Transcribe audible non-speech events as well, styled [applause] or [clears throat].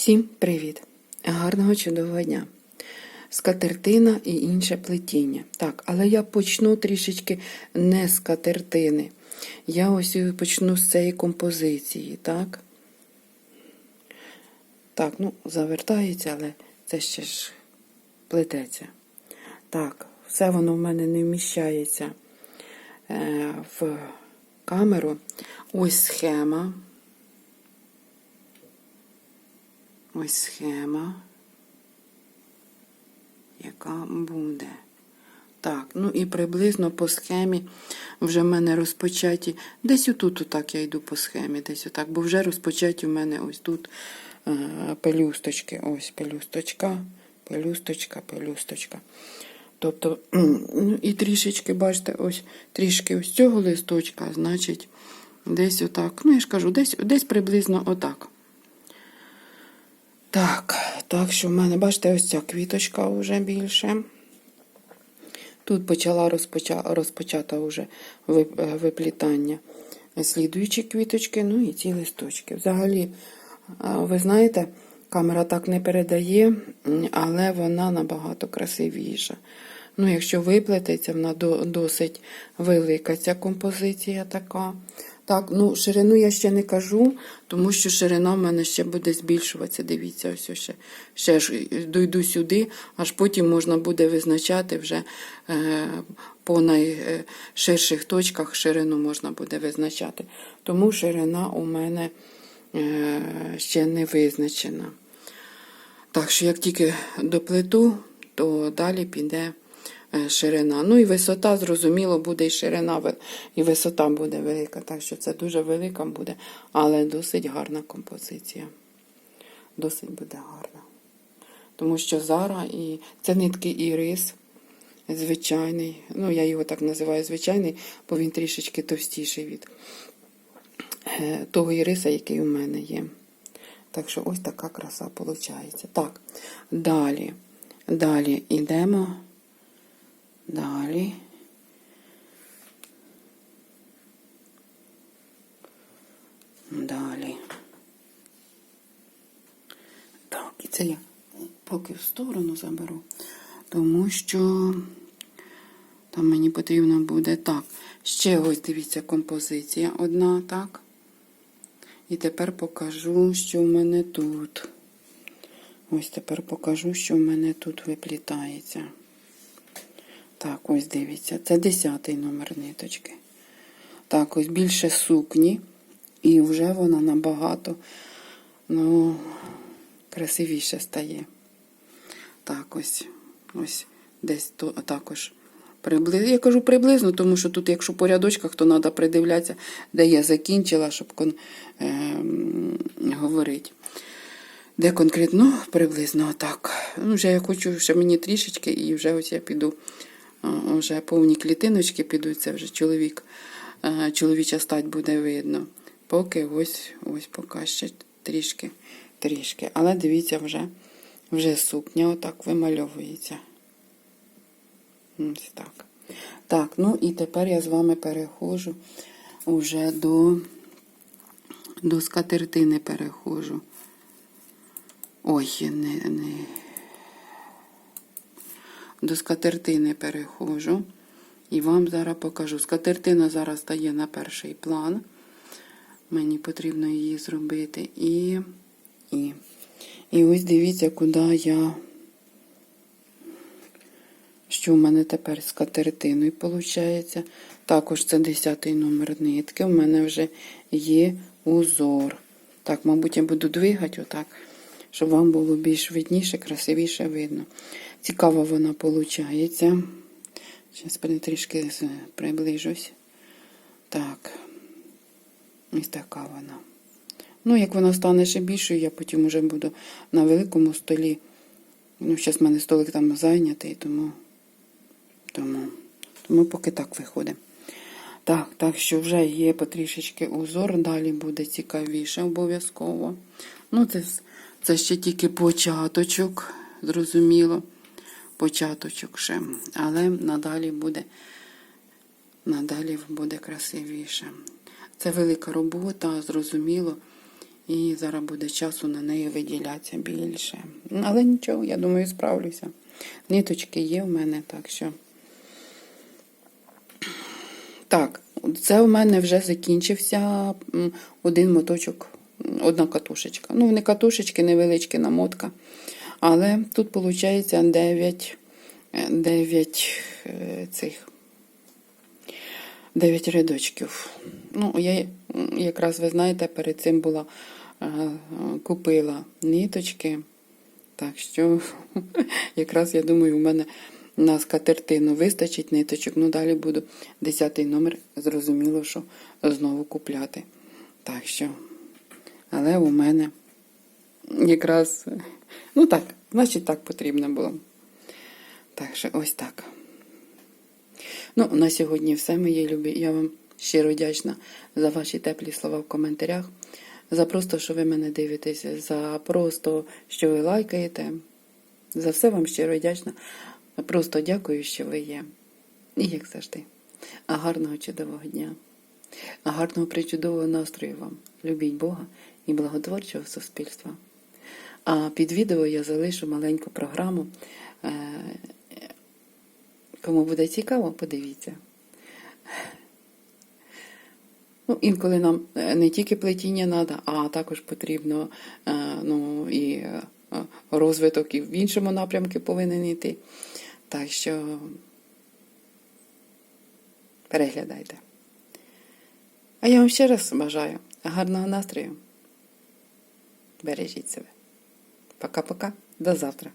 Всім привіт! Гарного чудового дня! Скатертина і інше плетіння. Так, але я почну трішечки не з скатертини. Я ось почну з цієї композиції, так? Так, ну, завертається, але це ще ж плететься. Так, все воно в мене не вміщається е, в камеру. Ось схема. Ось схема, яка буде. Так, ну і приблизно по схемі вже в мене розпочаті. Десь отут, отак я йду по схемі, десь отак, бо вже розпочаті в мене ось тут е, пелюсточки. Ось пелюсточка, пелюсточка, пелюсточка. Тобто, [clears throat] ну і трішечки, бачите, ось трішки ось цього листочка, значить, десь отак. Ну, я ж кажу, десь, десь приблизно отак. Так, так що в мене, бачите, ось ця квіточка вже більше. Тут почала розпоча, розпочата вже е, виплітання слідуючі квіточки, ну і ці листочки. Взагалі, ви знаєте, камера так не передає, але вона набагато красивіша. Ну, якщо виплететься, вона досить велика ця композиція така. Так, ну ширину я ще не кажу, тому що ширина в мене ще буде збільшуватися. Дивіться, ось ще, ще ж дойду сюди, аж потім можна буде визначати вже е, по найширших точках ширину можна буде визначати. Тому ширина у мене е, ще не визначена. Так що, як тільки доплету, то далі піде ширина. Ну і висота, зрозуміло, буде і ширина, і висота буде велика. Так що це дуже велика буде, але досить гарна композиція. Досить буде гарна. Тому що зараз і це нитки ірис звичайний. Ну, я його так називаю звичайний, бо він трішечки товстіший від е, того іриса, який у мене є. Так що ось така краса виходить. Так, далі. Далі йдемо. Далі. Далі. Так, і це я поки в сторону заберу, тому що там мені потрібно буде так. Ще ось дивіться композиція одна, так. І тепер покажу, що в мене тут. Ось тепер покажу, що в мене тут виплітається. Так, ось дивіться, це 10 номер ниточки. Так, ось більше сукні, і вже вона набагато ну, красивіше стає. Так, ось, ось десь то, також приблизно. Я кажу приблизно, тому що тут, якщо по рядочках, то треба придивлятися, де я закінчила, щоб кон, е, говорити. Де конкретно приблизно отак. Ну, вже я хочу, ще мені трішечки, і вже ось я піду, вже повні клітиночки підуть, це вже чоловік, чоловіча стать буде видно. Поки ось, ось поки ще трішки, трішки. Але дивіться, вже, вже сукня отак вимальовується. Ось так. Так, ну і тепер я з вами переходжу уже до, до скатертини переходжу. Ой, не, не. До скатертини переходжу. І вам зараз покажу. Скатертина зараз стає на перший план. Мені потрібно її зробити. І, і, і ось дивіться, куди я. Що в мене тепер з катертиною виходить. Також це 10 номер нитки. У мене вже є узор. Так, мабуть, я буду двигати отак, щоб вам було більш видніше, красивіше видно. Цікава вона виходить. Зараз трішки приближусь. Так. Ось така вона. Ну, як вона стане ще більшою, я потім вже буду на великому столі. Ну, зараз в мене столик там зайнятий, тому, тому, тому поки так виходить. Так, так що вже є потрішечки узор, далі буде цікавіше обов'язково. Ну, це, це ще тільки початочок, зрозуміло. Початочок ще. Але надалі буде, надалі буде красивіше. Це велика робота, зрозуміло. І зараз буде часу на неї виділятися більше. Але нічого, я думаю, справлюся. Ниточки є в мене, так що. Так, це у мене вже закінчився один моточок, одна катушечка. Ну, не катушечки, невеличкі намотка. Але тут виходить 9, 9 цих 9 рядочків. Ну, я якраз, ви знаєте, перед цим була е, купила ниточки. Так що, [laughs] якраз я думаю, у мене на скатертину вистачить ниточок. Ну, далі буду 10 номер, зрозуміло, що знову купляти. Так що, але у мене якраз, ну так, значить так потрібно було. Так що ось так. Ну, на сьогодні все, мої любі. Я вам щиро вдячна за ваші теплі слова в коментарях. За просто, що ви мене дивитеся, за просто, що ви лайкаєте. За все вам щиро вдячна. Просто дякую, що ви є. І як завжди. А гарного чудового дня. А гарного причудового настрою вам. Любіть Бога і благотворчого суспільства. А під відео я залишу маленьку програму. Е, Кому буде цікаво, подивіться. Ну, інколи нам е, не тільки плетіння треба, а також потрібно е, ну, і розвиток і в іншому напрямку повинен йти. Так що переглядайте. А я вам ще раз бажаю гарного настрою. Бережіть себе. Пока-пока. До завтра.